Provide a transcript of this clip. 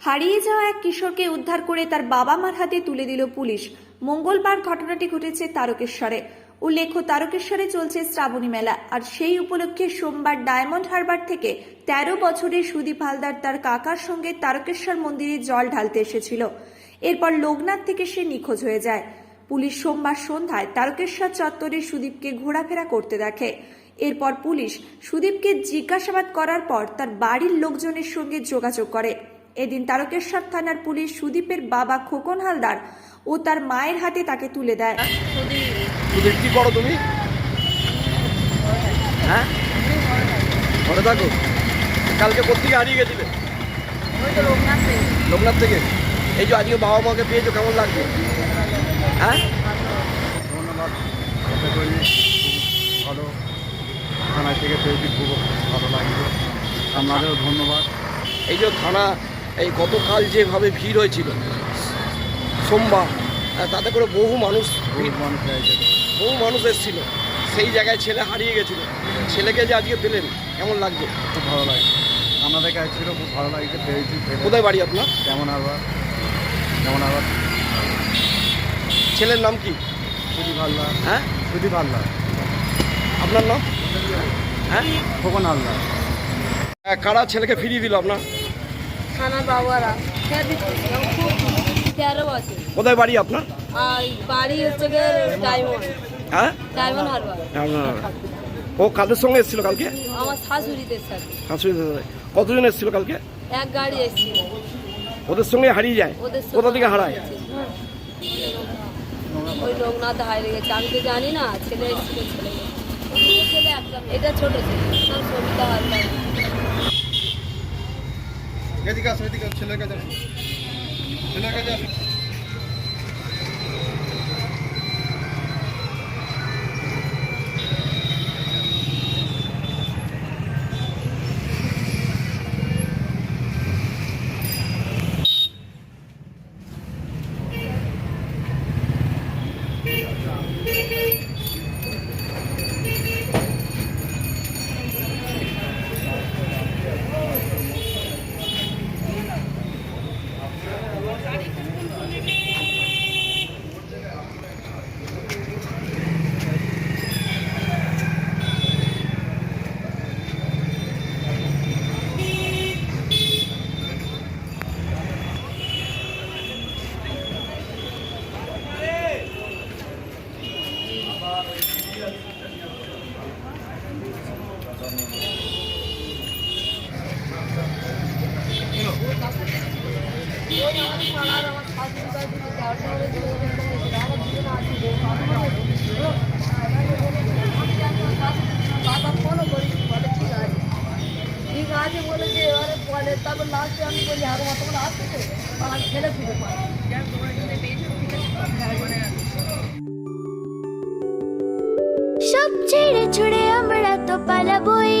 হারিয়ে যাওয়া এক কিশোরকে উদ্ধার করে তার বাবা মার হাতে তুলে দিল পুলিশ। মঙ্গলবার ঘটনাটি ঘটেছে তারকেশ্বরে। উল্লেখ্য, তারকেশ্বরে চলছে শ্রাবণী মেলা, আর সেই উপলক্ষে সোমবার ডায়মন্ড হারবার থেকে তেরো বছরের সুদীপ হালদার তার কাকার সঙ্গে তারকেশ্বর মন্দিরে জল ঢালতে এসেছিল। এরপর লোকনাথ থেকে সে নিখোঁজ হয়ে যায়। পুলিশ সোমবার সন্ধ্যায় তারকেশ্বর চত্বরে সুদীপকে ঘোরাফেরা করতে দেখে। এরপর পুলিশ সুদীপকে জিজ্ঞাসাবাদ করার পর তার বাড়ির লোকজনের সঙ্গে যোগাযোগ করে। এদিন তারকেশ্বর থানার পুলিশ সুদীপের বাবা খোকন হালদার ও তার মায়ের হাতে তাকে তুলে দেয়। সুদীপ কি করো তুমি? হ্যাঁ? ঘরে থাকো। কালকে কোথেকে হারিয়ে গেছিলে? লোকনাথ থেকে। এই যে আজকে বাবা মাকে পেয়েছ কেমন লাগছে? হ্যাঁ? ধন্যবাদ। ভালো। থানা থেকে পেয়েছি খুব ভালো লাগছে আপনাদেরও ধন্যবাদ। এই যে থানা এই গতকাল যেভাবে ভিড় হয়েছিল সোমবার তাতে করে বহু মানুষ বহু মানুষ এসেছিল। সেই জায়গায় ছেলে হারিয়ে গেছিল। ছেলেকে যে আজকে পেলেন কেমন লাগছে? খুব ভালো লাগছে। আপনাদের কাছে ছিল খুব ভালো লাগছে পেয়েছি কোথায় বাড়ি আপনার? কেমন আবার? কেমন আবার? ছেলের নাম কি? সুদীপ হালদার। হ্যাঁ? সুদীপ হালদার। আপনার নাম? হ্যাঁ? খোকন হালদার। কারা ছেলেকে ফিরিয়ে দিল আপনার? থানার বাবারা হ্যাঁ দিচ্ছি খুব তেরো বছর কোথায় বাড়ি আপনার? আর বাড়ি হচ্ছে গিয়ে ডায়মন্ড। হ্যাঁ? ডায়মন্ড হারবার। ও কাদের সঙ্গে এসেছিল কালকে? আমার শাশুড়িদের সাথে। শাশুড়িদের সাথে। কতজন এসেছিল কালকে? এক গাড়ি এসেছিল। ওদের সঙ্গে হারিয়ে যায়? কোথা থেকে হারায় ওই লোকনাথ হারিয়ে গেছে। আমি তো জানি না ছেলে এসেছিল ছেলে ছেলে একটা এটা ছোট ছেলে সবিতা হালদার এদিকে আসো এদিকে ছেলের কাছে আসো। ছেলের কাছে আসো। আছে বলে যে এবারে বলে তারপর আমি বলি আর আমার ছেলে ফিরে সব ছেড়ে ছুড়ে আমরা তো পালাবই।